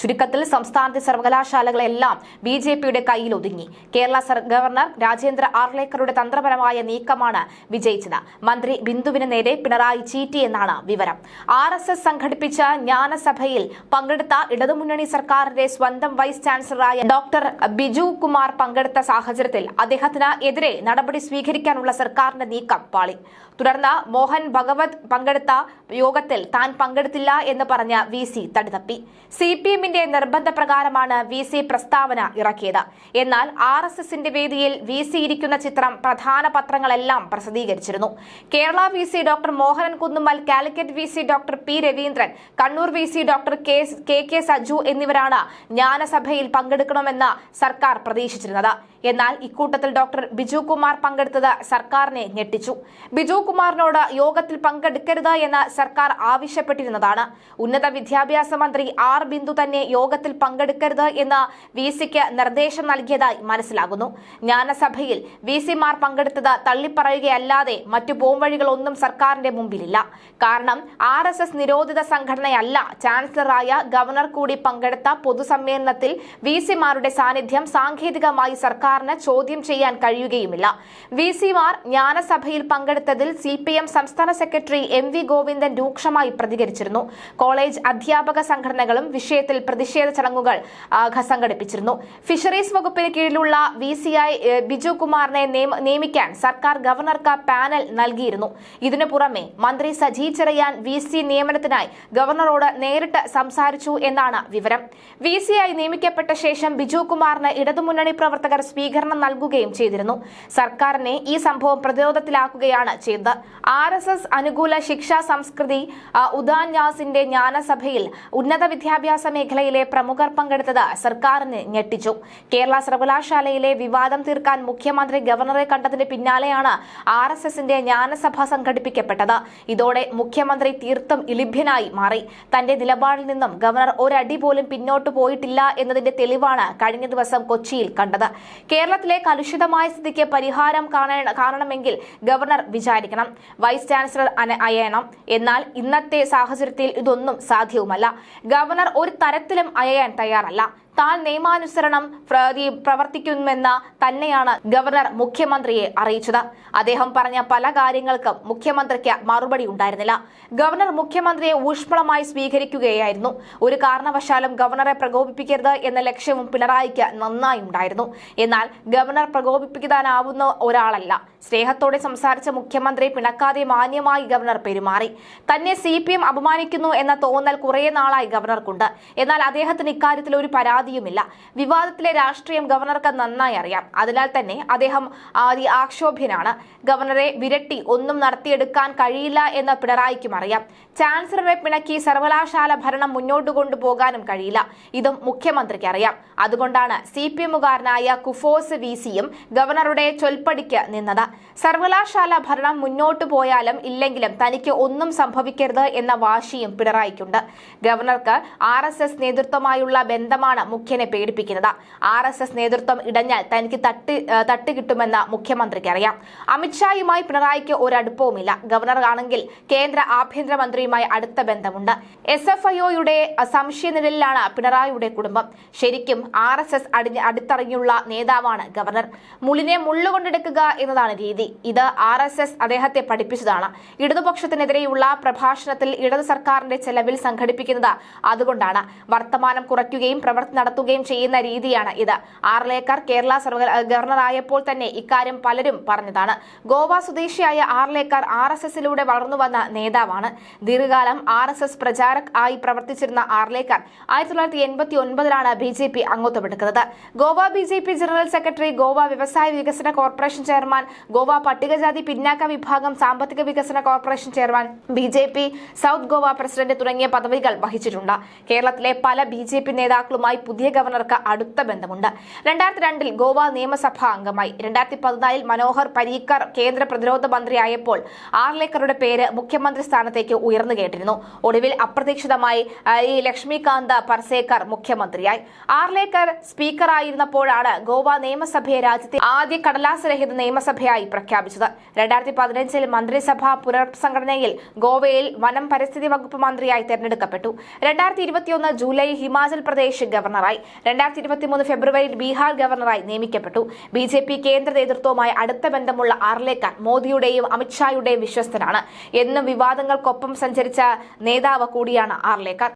ചുരുക്കത്തിൽ സംസ്ഥാനത്തെ സർവകലാശാലകളെല്ലാം B J പിയുടെ കയ്യിൽ ഒതുങ്ങി. കേരള ഗവർണർ രാജേന്ദ്ര ആർലേക്കറുടെ തന്ത്രപരമായ നീക്കമാണ് വിജയിച്ചത്. മന്ത്രി ബിന്ദുവിന് നേരെ പിണറായി ചീറ്റി എന്നാണ് വിവരം. ആർ എസ് എസ് സംഘടിപ്പിച്ച ജ്ഞാനസഭയിൽ പങ്കെടുത്ത ഇടതുമുന്നണി സർക്കാരിന്റെ സ്വന്തം വൈസ് ചാൻസലറായ ഡോക്ടർ ബിജു കുമാർ പങ്കെടുത്ത സാഹചര്യത്തിൽ അദ്ദേഹത്തിന് എതിരെ നടപടി സ്വീകരിക്കാനുള്ള സർക്കാരിന്റെ നീക്കം പാളി. തുടർന്ന് മോഹൻ ഭഗവത് പങ്കെടുത്ത യോഗത്തിൽ താൻ പങ്കെടുത്തില്ല എന്ന് പറഞ്ഞ വി സി തടിതപ്പി. സി പി എമ്മിന്റെ നിർബന്ധപ്രകാരമാണ് വി സി പ്രസ്താവന ഇറക്കിയത്. എന്നാൽ ആർ എസ് എസിന്റെ വേദിയിൽ വി സി ഇരിക്കുന്ന ചിത്രം പ്രധാന പത്രങ്ങളെല്ലാം പ്രസിദ്ധീകരിച്ചിരുന്നു. Kerala V C doctor Mohanan Kunnummal Calicut V C doctor P Raveendran Kannur V C doctor K K Saju എന്നിവരാണ് ജ്ഞാനസഭയിൽ പങ്കെടുക്കണമെന്ന് സർക്കാർ പ്രതീക്ഷിച്ചിരുന്നത്. എന്നാൽ ഇക്കൂട്ടത്തിൽ ഡോക്ടർ ബിജു കുമാർ പങ്കെടുത്തത് സർക്കാരിനെ ഞെട്ടിച്ചു. ബിജു കുമാറിനോട് യോഗത്തിൽ പങ്കെടുക്കരുത് എന്ന് സർക്കാർ ആവശ്യപ്പെട്ടിരുന്നതാണ്. ഉന്നത വിദ്യാഭ്യാസ മന്ത്രി ആർ ബിന്ദു തന്നെ യോഗത്തിൽ പങ്കെടുക്കരുത് എന്ന് വി സിക്ക് നിർദ്ദേശം നൽകിയതായി മനസ്സിലാകുന്നു. ജ്ഞാനസഭയിൽ വി സിമാർ പങ്കെടുത്തത് തള്ളിപ്പറയുകയല്ലാതെ മറ്റു പോംവഴികളൊന്നും സർക്കാരിന്റെ മുമ്പിലില്ല. കാരണം ആർ എസ് എസ് നിരോധിത സംഘടനയല്ല. ചാൻസലറായ ഗവർണർ കൂടി പങ്കെടുത്ത പൊതുസമ്മേളനത്തിൽ വി സിമാരുടെ സാന്നിധ്യം സാങ്കേതികമായി സർക്കാരിന് ചോദ്യം ചെയ്യാൻ കഴിയുകയുമില്ല. വി സിമാർ ജ്ഞാനസഭയിൽ പങ്കെടുത്തതിൽ സി പി എം സംസ്ഥാന സെക്രട്ടറി എം വി ഗോവിന്ദൻ രൂക്ഷമായി പ്രതികരിച്ചിരുന്നു. കോളേജ് അധ്യാപക സംഘടനകളും വിഷയത്തിൽ പ്രതിഷേധ ചടങ്ങുകൾ സംഘടിപ്പിച്ചിരുന്നു ഫിഷറീസ് വകുപ്പിന് കീഴിലുള്ള വി സി ഐ ബിജു കുമാറിനെ നിയമ- നിയമിക്കാൻ സർക്കാർ ഗവർണർക്ക് പാനൽ നൽകിയിരുന്നു. ഇതിനു പുറമെ മന്ത്രി സജി ചെറിയാൻ വി സി നിയമനത്തിനായി ഗവർണറോട് നേരിട്ട് സംസാരിച്ചു എന്നാണ് വിവരം. വി സി ആയി നിയമിക്കപ്പെട്ട ശേഷം ബിജു കുമാറിന് ഇടതുമുന്നണി പ്രവർത്തകർ സ്വീകരണം നൽകുകയും ചെയ്തിരുന്നു. സർക്കാരിനെ ഈ സംഭവം പ്രതിരോധത്തിലാക്കുകയാണ് ചെയ്തത്. ആർ എസ് എസ് അനുകൂല ശിക്ഷാ സംസ്കൃതി ഉദാൻ ന്യാസിന്റെ ജ്ഞാനസഭയിൽ ഉന്നത വിദ്യാഭ്യാസ മേഖലയിലെ പ്രമുഖർ പങ്കെടുത്തത് സർക്കാരിന് ഞെട്ടിച്ചു. കേരള സർവകലാശാലയിലെ വിവാദം തീർക്കാൻ മുഖ്യമന്ത്രി ഗവർണറെ കണ്ടതിന് പിന്നാലെയാണ് ആർ എസ് എസിന്റെ ജ്ഞാനസഭ സംഘടിപ്പിക്കപ്പെട്ടത്. ഇതോടെ മുഖ്യമന്ത്രി തീർത്തും ഇലിഭ്യനായി മാറി. തന്റെ നിലപാടിൽ നിന്നും ഗവർണർ ഒരടി പോലും പിന്നോട്ട് പോയിട്ടില്ല എന്നതിന്റെ തെളിവാണ് കഴിഞ്ഞ ദിവസം കൊച്ചിയിൽ കണ്ടത്. കേരളത്തിലെ കലുഷിതമായ സ്ഥിതിക്ക് പരിഹാരം കാണ- കാണണമെങ്കിൽ ഗവർണർ വിചാരിക്കണം. വൈസ് ചാൻസലർ അയയണം എന്നാൽ ഇന്നത്തെ സാഹചര്യത്തിൽ ഇതൊന്നും സാധ്യവുമല്ല. ഗവർണർ ഒരു തരത്തിലും അയയാൻ തയ്യാറല്ല. താൻ നിയമാനുസരണം പ്ര- പ്രവർത്തിക്കുമെന്ന് തന്നെയാണ് ഗവർണർ മുഖ്യമന്ത്രിയെ അറിയിച്ചത്. അദ്ദേഹം പറഞ്ഞ പല കാര്യങ്ങൾക്കും മുഖ്യമന്ത്രിക്ക് മറുപടി ഉണ്ടായിരുന്നില്ല. ഗവർണർ മുഖ്യമന്ത്രിയെ ഊഷ്മളമായി സ്വീകരിക്കുകയായിരുന്നു. ഒരു കാരണവശാലും ഗവർണറെ പ്രകോപിപ്പിക്കരുത് എന്ന ലക്ഷ്യവും പിണറായിക്ക് നന്നായി ഉണ്ടായിരുന്നു. എന്നാൽ ഗവർണർ പ്രകോപിപ്പിക്കാനാവുന്ന ഒരാളല്ല. സ്നേഹത്തോടെ സംസാരിച്ച മുഖ്യമന്ത്രി പിണക്കാതെ മാന്യമായി ഗവർണർ പെരുമാറി. തന്നെ സി പി എം അപമാനിക്കുന്നു എന്ന തോന്നൽ കുറേ നാളായി ഗവർണർക്കുണ്ട്. എന്നാൽ അദ്ദേഹത്തിന് ഇക്കാര്യത്തിൽ ഒരു പരാതിയുമില്ല. വിവാദത്തിലെ രാഷ്ട്രീയം ഗവർണർക്ക് നന്നായി അറിയാം. അതിനാൽ തന്നെ അദ്ദേഹം ആദ്യ ആക്ഷോഭ്യനാണ്. ഗവർണറെ വിരട്ടി ഒന്നും നടത്തിയെടുക്കാൻ കഴിയില്ല എന്ന് പിണറായിക്കും അറിയാം. ചാൻസലറെ പിണക്കി സർവകലാശാല ഭരണം മുന്നോട്ട് കൊണ്ടുപോകാനും കഴിയില്ല. ഇതും മുഖ്യമന്ത്രിക്ക് അറിയാം. അതുകൊണ്ടാണ് സി പി എമ്മുകാരനായ കുഫോസ് വി വീശിയും ഗവർണറുടെ ചൊൽപ്പടിക്ക് നിന്നത്. സർവകലാശാല ഭരണം മുന്നോട്ടു പോയാലും ഇല്ലെങ്കിലും തനിക്ക് ഒന്നും സംഭവിക്കരുത് എന്ന വാശിയും പിണറായിക്കുണ്ട്. ഗവർണർക്ക് ആർ എസ് എസ് നേതൃത്വമായുള്ള ബന്ധമാണ് മുഖ്യനെ പേടിപ്പിക്കുന്നത്. ആർ എസ് എസ് നേതൃത്വം ഇടഞ്ഞാൽ തനിക്ക് തട്ടി തട്ടി തട്ട് കിട്ടുമെന്ന് മുഖ്യമന്ത്രിക്ക് അറിയാം. അമിത്ഷായുമായി പിണറായിക്ക് ഒരടുപ്പവുമില്ല. ഗവർണർ ആണെങ്കിൽ കേന്ദ്ര ആഭ്യന്തരമന്ത്രിയുമായി അടുത്ത ബന്ധമുണ്ട്. എസ് എഫ് ഐഒയുടെ സംശയനിഴലിലാണ് പിണറായിയുടെ കുടുംബം. ശരിക്കും ആർ എസ് എസ് അടുത്തറിഞ്ഞുള്ള നേതാവാണ് ഗവർണർ. മുള്ളിനെ മുള്ളുകൊണ്ടെടുക്കുക എന്നതാണ് രീതി. ഇത് ആർ എസ് എസ് അദ്ദേഹത്തെ പഠിപ്പിച്ചതാണ്. ഇടതുപക്ഷത്തിനെതിരെയുള്ള പ്രഭാഷണത്തിൽ ഇടതു സർക്കാരിന്റെ ചെലവിൽ സംഘടിപ്പിക്കുന്നത് അതുകൊണ്ടാണ്. വർത്തമാനം കുറയ്ക്കുകയും പ്രവൃത്തി നടത്തുകയും ചെയ്യുന്ന രീതിയാണ് ഇത്. ആർലേക്കർ കേരള ഗവർണറായപ്പോൾ തന്നെ ഇക്കാര്യം പലരും പറഞ്ഞതാണ്. ഗോവ സ്വദേശിയായ ആർലേക്കർ ആർ എസ് എസിലൂടെ വളർന്നുവന്ന നേതാവാണ്. ദീർഘകാലം ആർ എസ് എസ് പ്രചാരക് ആയി പ്രവർത്തിച്ചിരുന്ന ആർലേക്കർ ആയിരത്തി തൊള്ളായിരത്തി എൺപത്തി ഒൻപതിലാണ് B J P അംഗത്വമെടുക്കുന്നത്. Goa B J P general secretary Goa വ്യവസായ വികസന കോർപ്പറേഷൻ ചെയർമാൻ ഗോവ പട്ടികജാതി പിന്നാക്ക വിഭാഗം സാമ്പത്തിക വികസന corporation chairman B J P south Goa president തുടങ്ങിയ പദവികൾ വഹിച്ചിട്ടുണ്ട്. കേരളത്തിലെ പല ബി ജെ പി നേതാക്കളുമായി പുതിയ ഗവർണർക്ക് അടുത്ത ബന്ധമുണ്ട്. രണ്ടായിരത്തി രണ്ടിൽ ഗോവ നിയമസഭാ അംഗമായി. രണ്ടായിരത്തി പതിനാലിൽ മനോഹർ പരീക്കർ കേന്ദ്ര പ്രതിരോധ മന്ത്രിയായപ്പോൾ ആർലേക്കറുടെ പേര് മുഖ്യമന്ത്രി സ്ഥാനത്തേക്ക് ഉയർന്നു കേട്ടിരുന്നു. ഒടുവിൽ അപ്രതീക്ഷിതമായി ഈ ലക്ഷ്മികാന്ത പർസേക്കർ മുഖ്യമന്ത്രിയായി. ആർലേക്കർ സ്പീക്കറായിരുന്നപ്പോഴാണ് ഗോവ നിയമസഭയെ രാജ്യത്തെ ആദ്യ കടലാസരഹിത നിയമസഭയായി പ്രഖ്യാപിച്ചത്. രണ്ടായിരത്തി പതിനഞ്ചിൽ മന്ത്രിസഭാ പുനർസംഘടനയിൽ ഗോവയിൽ വനം പരിസ്ഥിതി വകുപ്പ് മന്ത്രിയായി തെരഞ്ഞെടുക്കപ്പെട്ടു. രണ്ടായിരത്തി ഇരുപത്തിയൊന്ന് ജൂലൈ ഹിമാചൽ പ്രദേശ് ഗവർണറായി. രണ്ടായിരത്തി ഇരുപത്തിമൂന്ന് ഫെബ്രുവരിയിൽ ബീഹാർ ഗവർണറായി നിയമിക്കപ്പെട്ടു. ബി ജെ പി കേന്ദ്ര നേതൃത്വവുമായി അടുത്ത ബന്ധമുള്ള ആർലേക്കർ മോദിയുടെയും അമിത്ഷായുടെയും വിശ്വസ്തനാണ്. എന്നും വിവാദങ്ങൾക്കൊപ്പം സഞ്ചരിച്ച നേതാവ് കൂടിയാണ് ആർലേക്കർ